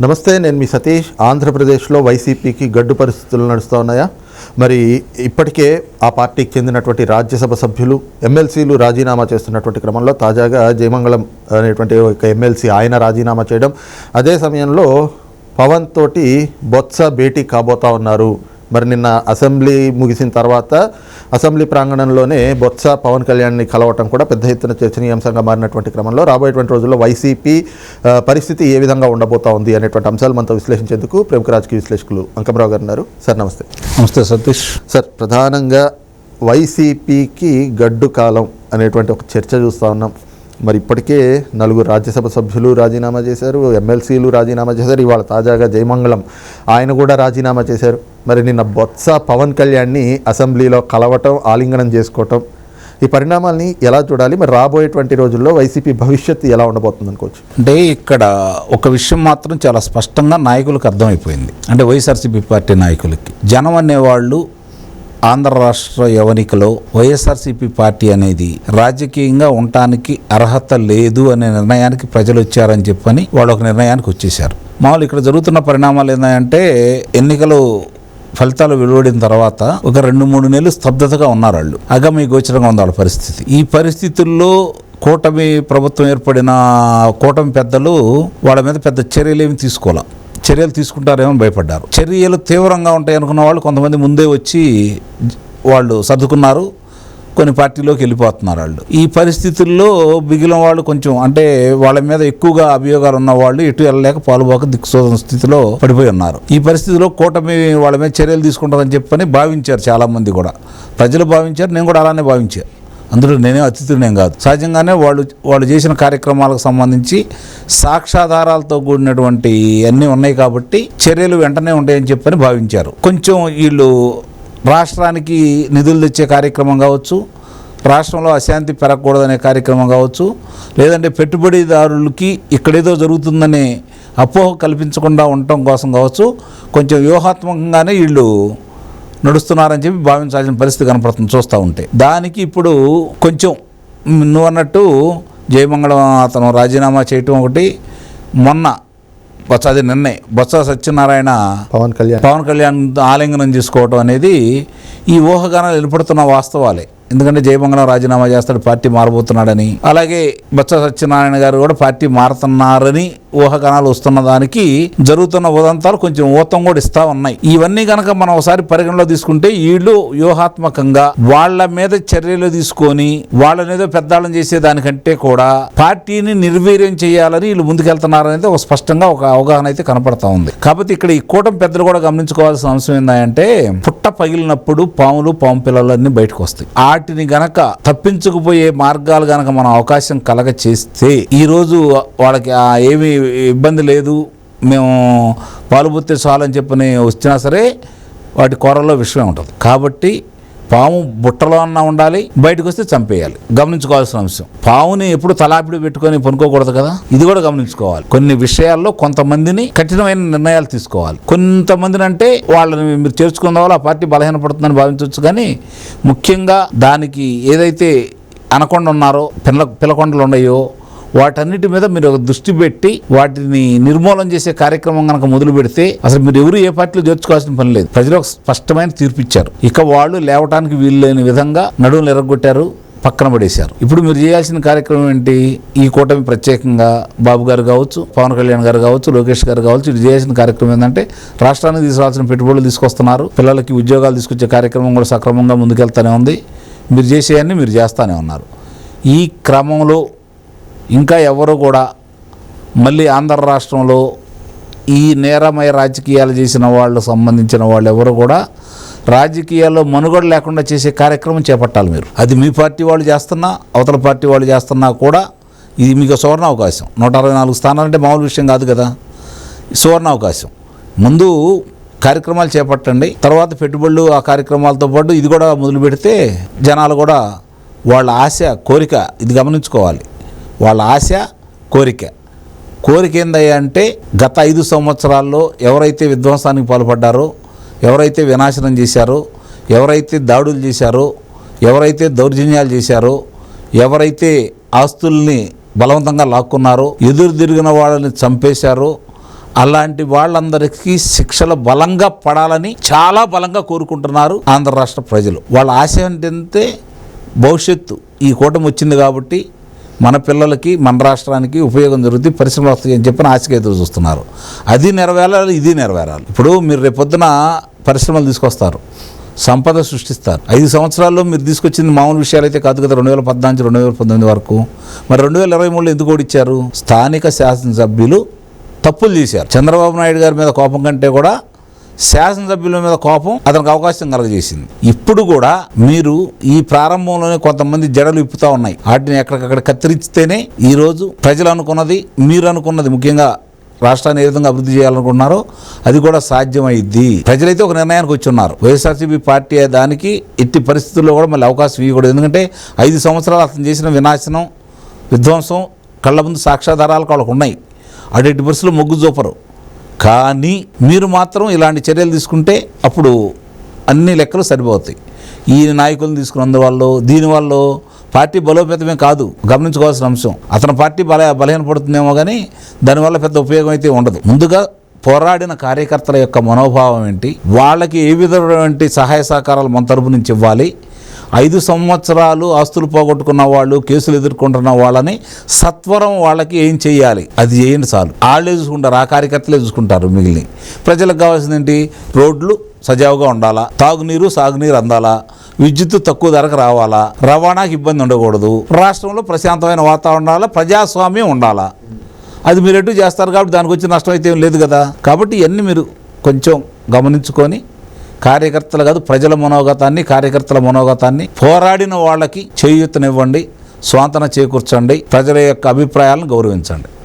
నమస్తే నేను మీ సతీష్. ఆంధ్రప్రదేశ్లో వైసీపీకి గడ్డు పరిస్థితులు నడుస్తూ ఉన్నాయా మరి ఇప్పటికే ఆ పార్టీకి చెందినటువంటి రాజ్యసభ సభ్యులు ఎమ్మెల్సీలు రాజీనామా చేస్తున్నటువంటి క్రమంలో తాజాగా జయమంగళం అనేటువంటి ఒక ఎమ్మెల్సీ ఆయన రాజీనామా చేయడం. అదే సమయంలో పవన్ తోటి బొత్స భేటీ కాబోతా ఉన్నారు. మరి నిన్న అసెంబ్లీ ముగిసిన తర్వాత అసెంబ్లీ ప్రాంగణంలోనే బొత్స పవన్ కళ్యాణ్ని కలవటం కూడా పెద్ద ఎత్తున చర్చనీయాంశంగా మారినటువంటి క్రమంలో రాబోయేటువంటి రోజుల్లో వైసీపీ పరిస్థితి ఏ విధంగా ఉండబోతా ఉంది అనేటువంటి అంశాలు మనతో విశ్లేషించేందుకు ప్రముఖ రాజకీయ విశ్లేషకులు అంకమరావు గారు ఉన్నారు. సార్ నమస్తే. నమస్తే సతీష్. సార్ ప్రధానంగా వైసీపీకి గడ్డు కాలం అనేటువంటి ఒక చర్చ చూస్తూ ఉన్నాం. మరి ఇప్పటికే నలుగురు రాజ్యసభ సభ్యులు రాజీనామా చేశారు ఎమ్మెల్సీలు రాజీనామా చేశారు ఇవాళ తాజాగా జయమంగళం. ఆయన కూడా రాజీనామా చేశారు. మరి నిన్న బొత్స పవన్ కళ్యాణ్ని అసెంబ్లీలో కలవటం ఆలింగనం చేసుకోవటం ఈ పరిణామాల్ని ఎలా చూడాలి? మరి రాబోయేటువంటి రోజుల్లో వైసీపీ భవిష్యత్తు ఎలా ఉండబోతుంది అనుకోవచ్చు అంటే ఇక్కడ ఒక విషయం మాత్రం చాలా స్పష్టంగా నాయకులకు అర్థమైపోయింది. అంటే వైఎస్ఆర్సీపీ పార్టీ నాయకులకి జనం అనేవాళ్ళు ఆంధ్ర రాష్ట్ర యవనికలో వైఎస్ఆర్సీపీ పార్టీ అనేది రాజకీయంగా ఉండటానికి అర్హత లేదు అనే నిర్ణయానికి ప్రజలు వచ్చారని చెప్పని వాళ్ళు ఒక నిర్ణయానికి వచ్చేసారు మామూలు ఇక్కడ జరుగుతున్న పరిణామాలు ఏంటంటే ఎన్నికలు ఫలితాలు వెలువడిన తర్వాత ఒక రెండు మూడు నెలలు స్తబ్దతగా ఉన్నారు వాళ్ళు. అగమి గోచరంగా ఉంది వాళ్ళ పరిస్థితి. ఈ పరిస్థితుల్లో కూటమి ప్రభుత్వం ఏర్పడిన కూటమి పెద్దలు వాళ్ళ మీద పెద్ద చర్యలు ఏమి తీసుకోవాలి? చర్యలు తీసుకుంటారేమో భయపడ్డారు. చర్యలు తీవ్రంగా ఉంటాయి అనుకున్న వాళ్ళు కొంతమంది ముందే వచ్చి వాళ్ళు సర్దుకున్నారు. కొన్ని పార్టీలోకి వెళ్ళిపోతున్నారు వాళ్ళు. ఈ పరిస్థితుల్లో మిగిలిన వాళ్ళు కొంచెం అంటే వాళ్ళ మీద ఎక్కువగా అభియోగాలు ఉన్న వాళ్ళు ఎటు వెళ్ళలేక పాలుపోక దిక్కుసోదన స్థితిలో పడిపోయి ఉన్నారు. ఈ పరిస్థితిలో కూటమి వాళ్ళ మీద చర్యలు తీసుకుంటారని చెప్పని భావించారు చాలామంది కూడా. ప్రజలు భావించారు నేను కూడా అలానే భావించాను అందులో నేనే అతిథునేం కాదు. సహజంగానే వాళ్ళు వాళ్ళు చేసిన కార్యక్రమాలకు సంబంధించి సాక్ష్యాధారాలతో కూడినటువంటి అన్నీ ఉన్నాయి కాబట్టి చర్యలు వెంటనే ఉంటాయని చెప్పని భావించారు. కొంచెం వీళ్ళు రాష్ట్రానికి నిధులు తెచ్చే కార్యక్రమం కావచ్చు రాష్ట్రంలో అశాంతి పెరగకూడదనే కార్యక్రమం కావచ్చు లేదంటే పెట్టుబడిదారులకి ఇక్కడేదో జరుగుతుందనే అపోహ కల్పించకుండా ఉండటం కోసం కావచ్చు కొంచెం వ్యూహాత్మకంగానే వీళ్ళు నడుస్తున్నారని చెప్పి భావించాల్సిన పరిస్థితి కనపడుతుంది చూస్తూ ఉంటే. దానికి ఇప్పుడు కొంచెం నువ్వు అన్నట్టు జయమంగళం అతను రాజీనామా చేయటం ఒకటి మొన్న బొత్స అది నిన్నే బొత్స సత్యనారాయణ పవన్ కళ్యాణ్. పవన్ కళ్యాణ్ ఆలింగనం చేసుకోవటం అనేది ఈ ఊహగానాలు వెళ్ళిపడుతున్న వాస్తవాలే. ఎందుకంటే జయమంగళం రాజీనామా చేస్తాడు పార్టీ మారబోతున్నాడని. అలాగే బొత్స సత్యనారాయణ గారు కూడా పార్టీ మారుతున్నారని ఊహాగానాలు వస్తున్న దానికి జరుగుతున్న ఉదంతాలు కొంచెం ఊతం కూడా ఇస్తా ఉన్నాయి. ఇవన్నీ కనుక మనం ఒకసారి పరిగణలో తీసుకుంటే వీళ్ళు వ్యూహాత్మకంగా వాళ్ళ మీద చర్యలు తీసుకొని వాళ్ళనేదో పెద్దాళ్ళని చేసే దానికంటే కూడా పార్టీని నిర్వీర్యం చేయాలని వీళ్ళు ముందుకెళ్తున్నారనేది ఒక స్పష్టంగా ఒక అవగాహన అయితే కనపడతా ఉంది. కాకపోతే ఇక్కడ ఈ కూటమి పెద్దలు కూడా గమనించుకోవాల్సిన అంశం ఏంటంటే పుట్ట పగిలినప్పుడు పాములు పాము పిల్లలు బయటకు వస్తాయి. వాటిని గనక తప్పించుకుపోయే మార్గాలు గనక మనం అవకాశం కలగ చేస్తే ఈరోజు వాళ్ళకి ఏమీ ఇబ్బంది లేదు మేము పాలుబుత్తే చాలని చెప్పని వచ్చినా సరే వాటి కూరలో విషయం ఉంటుంది. కాబట్టి పాము బుట్టలో అన్నా ఉండాలి బయటకు వస్తే చంపేయాలి. గమనించుకోవాల్సిన అంశం. పావుని ఎప్పుడు తలాపిడి పెట్టుకొని పనుకోకూడదు కదా? ఇది కూడా గమనించుకోవాలి. కొన్ని విషయాల్లో కొంతమందిని కఠినమైన నిర్ణయాలు తీసుకోవాలి. కొంతమందిని అంటే వాళ్ళని మీరు చేర్చుకున్న వాళ్ళు ఆ పార్టీ బలహీనపడుతుందని భావించవచ్చు కానీ ముఖ్యంగా దానికి ఏదైతే అనకొండ ఉన్నారో పిల్ల పిల్లకొండలు ఉన్నాయో వాటన్నిటి మీద మీరు ఒక దృష్టి పెట్టి వాటిని నిర్మూలన చేసే కార్యక్రమం కనుక మొదలు పెడితే అసలు మీరు ఎవరు ఏ పార్టీలో చేర్చుకోవాల్సిన పని లేదు. ప్రజలు ఒక స్పష్టమైన తీర్పిచ్చారు. ఇక వాళ్ళు లేవటానికి వీలు లేని విధంగా నడువులు ఎరగొట్టారు పక్కన పడేశారు. ఇప్పుడు మీరు చేయాల్సిన కార్యక్రమం ఏంటి? ఈ కూటమి ప్రత్యేకంగా బాబు గారు కావచ్చు పవన్ కళ్యాణ్ గారు కావచ్చు లోకేష్ గారు కావచ్చు ఇది చేయాల్సిన కార్యక్రమం ఏంటంటే రాష్ట్రానికి తీసుకురావాల్సిన పెట్టుబడులు తీసుకొస్తున్నారు. పిల్లలకి ఉద్యోగాలు తీసుకొచ్చే కార్యక్రమం కూడా సక్రమంగా ముందుకెళ్తానే ఉంది. మీరు చేసేయన్ని మీరు చేస్తానే ఉన్నారు. ఈ క్రమంలో ఇంకా ఎవరు కూడా మళ్ళీ ఆంధ్ర రాష్ట్రంలో ఈ నేరమయ రాజకీయాలు చేసిన వాళ్ళు సంబంధించిన వాళ్ళు ఎవరు కూడా రాజకీయాల్లో మనుగడ లేకుండా చేసే కార్యక్రమం చేపట్టాలి మీరు. అది మీ పార్టీ వాళ్ళు చేస్తున్నా అవతల పార్టీ వాళ్ళు చేస్తున్నా కూడా ఇది మీకు సువర్ణ అవకాశం నూట అరవై నాలుగు స్థానాలంటే మామూలు విషయం కాదు కదా. సువర్ణ అవకాశం ముందు కార్యక్రమాలు చేపట్టండి తర్వాత పెట్టుబడులు ఆ కార్యక్రమాలతో పాటు ఇది కూడా మొదలు పెడితే జనాలు కూడా వాళ్ళ ఆశ కోరిక ఇది గమనించుకోవాలి. వాళ్ళ ఆశ కోరిక. కోరిక ఏందయ్యా అంటే గత ఐదు సంవత్సరాల్లో ఎవరైతే విధ్వంసానికి పాల్పడ్డారో ఎవరైతే వినాశనం చేశారో ఎవరైతే దాడులు చేశారో ఎవరైతే దౌర్జన్యాలు చేశారో ఎవరైతే ఆస్తుల్ని బలవంతంగా లాక్కున్నారో ఎదురు తిరిగిన వాళ్ళని చంపేశారో అలాంటి వాళ్ళందరికీ శిక్షలు బలంగా పడాలని చాలా బలంగా కోరుకుంటున్నారు ఆంధ్ర రాష్ట్ర ప్రజలు. వాళ్ళ ఆశ ఏంటంటే భవిష్యత్తు. ఈ కూటమి వచ్చింది కాబట్టి మన పిల్లలకి మన రాష్ట్రానికి ఉపయోగం జరుగుతుంది పరిశ్రమలు వస్తాయి అని చెప్పిన ఆశగా ఎదురు చూస్తున్నారు. అది నెరవేరాలి ఇది నెరవేరాలి. ఇప్పుడు మీరు రేపొద్దున పరిశ్రమలు తీసుకొస్తారు. సంపద సృష్టిస్తారు. ఐదు సంవత్సరాల్లో మీరు తీసుకొచ్చింది మామూలు విషయాలు అయితే కాదు కదా రెండు వేల పద్నాలుగు రెండు వేల పంతొమ్మిది వరకు. మరి రెండు వేల ఇరవై మూడులో ఎందుకు ఓడిచ్చారు? స్థానిక శాసనసభ్యులు తప్పులు చేశారు. చంద్రబాబు నాయుడు గారి మీద కోపం కంటే కూడా శాసనసభ్యుల మీద కోపం అతనికి అవకాశం కలగజేసింది. ఇప్పుడు కూడా మీరు ఈ ప్రారంభంలోనే కొంతమంది జడలు ఇప్పుతా ఉన్నాయి. వాటిని ఎక్కడికక్కడ కత్తిరిస్తేనే ఈ రోజు ప్రజలు అనుకున్నది మీరు అనుకున్నది ముఖ్యంగా రాష్ట్రాన్ని ఏ విధంగా అభివృద్ధి చేయాలనుకుంటున్నారో అది కూడా సాధ్యమైద్ది. ప్రజలైతే ఒక నిర్ణయానికి వచ్చి ఉన్నారు వైఎస్ఆర్సీపీ పార్టీ దానికి ఎట్టి పరిస్థితుల్లో కూడా మళ్ళీ అవకాశం ఇవ్వకూడదు. ఎందుకంటే ఐదు సంవత్సరాలు అతను చేసిన వినాశనం విధ్వంసం కళ్ళ ముందు సాక్ష్యాధారాలు వాళ్ళకు ఉన్నాయి. అటు పరిస్థితుల్లో మొగ్గు చూపరు. కానీ మీరు మాత్రం ఇలాంటి చర్యలు తీసుకుంటే అప్పుడు అన్ని లెక్కలు సరిపోతాయి. ఈ నాయకులను తీసుకున్నందువల్ల దీనివల్ల పార్టీ బలోపేతమే కాదు గమనించుకోవాల్సిన అంశం. అతని పార్టీ బల బలహీనపడుతుందేమో కానీ దానివల్ల పెద్ద ఉపయోగం అయితే ఉండదు. ముందుగా పోరాడిన కార్యకర్తల యొక్క మనోభావం ఏంటి? వాళ్ళకి ఏ విధమైనటువంటి సహాయ సహకారాలు మన తరపు నుంచి ఇవ్వాలి? ఐదు సంవత్సరాలు ఆస్తులు పోగొట్టుకున్న వాళ్ళు కేసులు ఎదుర్కొంటున్న వాళ్ళని సత్వరం వాళ్ళకి ఏం చేయాలి? అది చేయండి చాలు. వాళ్ళే చూసుకుంటారు ఆ కార్యకర్తలే చూసుకుంటారు మిగిలిన ప్రజలకు కావాల్సింది ఏంటి? రోడ్లు సజావుగా ఉండాలా? తాగునీరు సాగునీరు అందాలా? విద్యుత్ తక్కువ ధరకు రావాలా? రవాణాకి ఇబ్బంది ఉండకూడదు? రాష్ట్రంలో ప్రశాంతమైన వాతావరణం ఉండాలా? ప్రజాస్వామ్యం ఉండాలా? అది మీరు ఎటు చేస్తారు కాబట్టి దానికి వచ్చి నష్టం అయితే ఏం లేదు కదా. కాబట్టి ఇవన్నీ మీరు కొంచెం గమనించుకొని కార్యకర్తలు కాదు ప్రజల మనోగతాన్ని కార్యకర్తల మనోగతాన్ని పోరాడిన వాళ్ళకి చేయూతనివ్వండి స్వాంతన చేకూర్చండి ప్రజల యొక్క అభిప్రాయాలను గౌరవించండి.